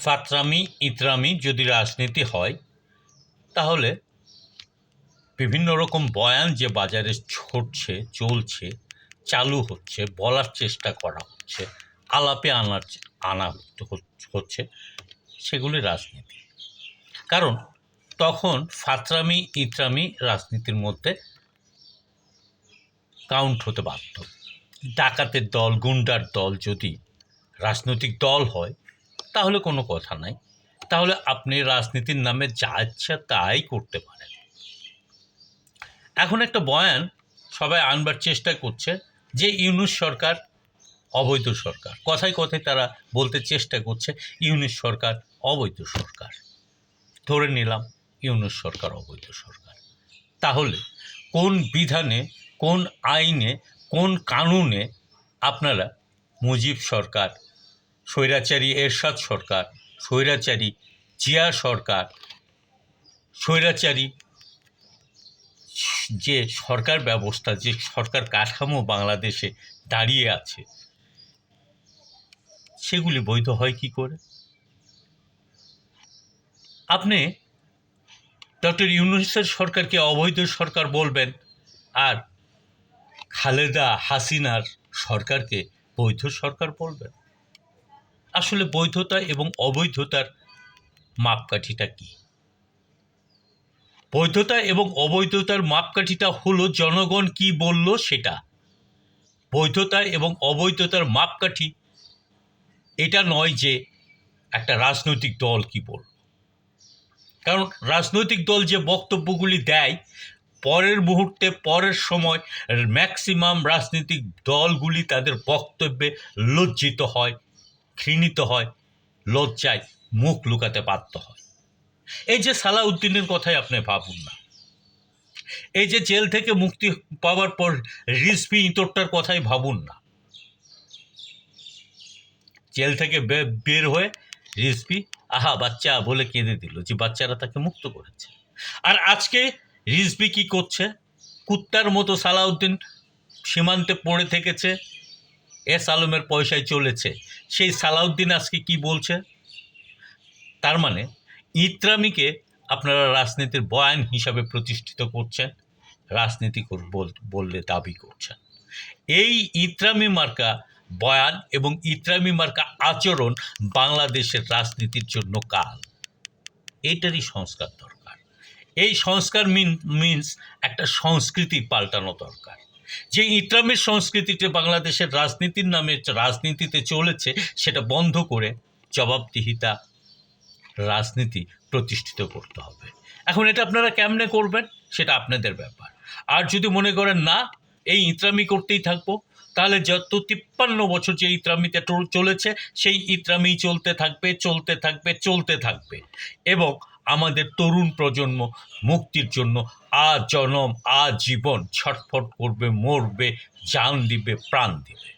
ফাতরামি, ইতরামি যদি রাজনীতি হয়, তাহলে বিভিন্ন রকম বয়ান যে বাজারে ছড়ছে, চলছে, চালু হচ্ছে, বলার চেষ্টা করা হচ্ছে, আলাপে আনার আনা হচ্ছে- সেগুলি রাজনীতি। কারণ তখন ফাতরামি, ইতরামি রাজনীতির মধ্যে কাউন্ট হতে বাধ্য। ডাকাতের দল, গুন্ডার দল যদি রাজনৈতিক দল হয় তাহলে কোনো কথা নাই। তাহলে আপনি রাজনীতির নামে যা ইচ্ছা তাই করতে পারেন। এখন একটা বয়ান সবাই আনবার চেষ্টা করছে যে ইউনুস সরকার অবৈধ সরকার। কথায় কথায় তারা বলতে চেষ্টা করছে, ইউনুস সরকার অবৈধ সরকার। ধরে নিলাম ইউনুস সরকার অবৈধ সরকার। তাহলে কোন বিধানে, কোন আইনে, কোন কানুনে আপনারা মুজিব সরকার স্বৈরাচারী এরশাদ সরকার, স্বৈরাচারী জিয়া সরকার, স্বৈরাচারী যে সরকার ব্যবস্থা, যে সরকার কাঠামো বাংলাদেশে দাঁড়িয়ে আছে, সেগুলি বৈধ হয় কি করে? আপনি ডক্টর ইউনুসের সরকারকে অবৈধ সরকার বলবেন আর খালেদা হাসিনার সরকারকে বৈধ সরকার বলবেন? আসলে বৈধতা এবং অবৈধতার মাপকাঠিটা কি? বৈধতা এবং অবৈধতার মাপকাঠিটা হলো জনগণ কি বলল সেটা। বৈধতা এবং অবৈধতার মাপকাঠি, এটা নয় যে একটা রাজনৈতিক দল কি বলল। কারণ রাজনৈতিক দল যে বক্তব্যগুলি দেয়, পরের মুহূর্তে, পরের সময় ম্যাক্সিমাম রাজনৈতিক দলগুলি তাদের বক্তব্যে লজ্জিত হয়। ঘৃণিত হয়, লজ্জায় মুখ লুকাতে বাধ্য হয়। এই যে সালাউদ্দিনের কথাই আপনি ভাবুন না। এই যে জেল থেকে মুক্তি পাওয়ার পর রিসপি ইতরটার কথাই ভাবুন না। জেল থেকে বের হয়ে রিসপি আহা, বাচ্চা, বলে কেঁদে দিল যে বাচ্চারা তাকে মুক্ত করেছে। আর আজকে রিসবি কি করছে? কুত্তার মতো সালাউদ্দিন সীমান্তে পড়ে থেকেছে। এস আলমের পয়সায় চলেছে। সেই সালাউদ্দিন আজকে কি বলছে? তার মানে ইত্রামিকে আপনারা রাজনীতির বয়ান হিসাবে প্রতিষ্ঠিত করছেন, রাজনীতি বল- বললে দাবি করছেন। এই ইত্রামি মার্কা বয়ান এবং ইত্রামি মার্কা আচরণ বাংলাদেশের রাজনীতির জন্য কাল। এটারই সংস্কার দরকার। এই সংস্কার মিন মিনস একটা সংস্কৃতি পাল্টানো দরকার। যে ইত্রামের সংস্কৃতিতে বাংলাদেশের রাজনীতির নামে রাজনীতিতে চলেছে, সেটা বন্ধ করে জবাবদিহিতা রাজনীতি প্রতিষ্ঠিত করতে হবে। এখন এটা আপনারা কেমনে করবেন, সেটা আপনাদের ব্যাপার। আর যদি মনে করেন, না, এই ইত্রামি করতেই থাকব, তাহলে যত তিপ্পান্ন বছর যে ইত্রামিতে চলেছে, সেই ইতরামি চলতে থাকবে চলতে থাকবে চলতে থাকবে। এবং আমাদের তরুণ প্রজন্ম মুক্তির জন্য আজনম আজীবন ছটফট করবে মরবে জান দিবে প্রাণ দিবে।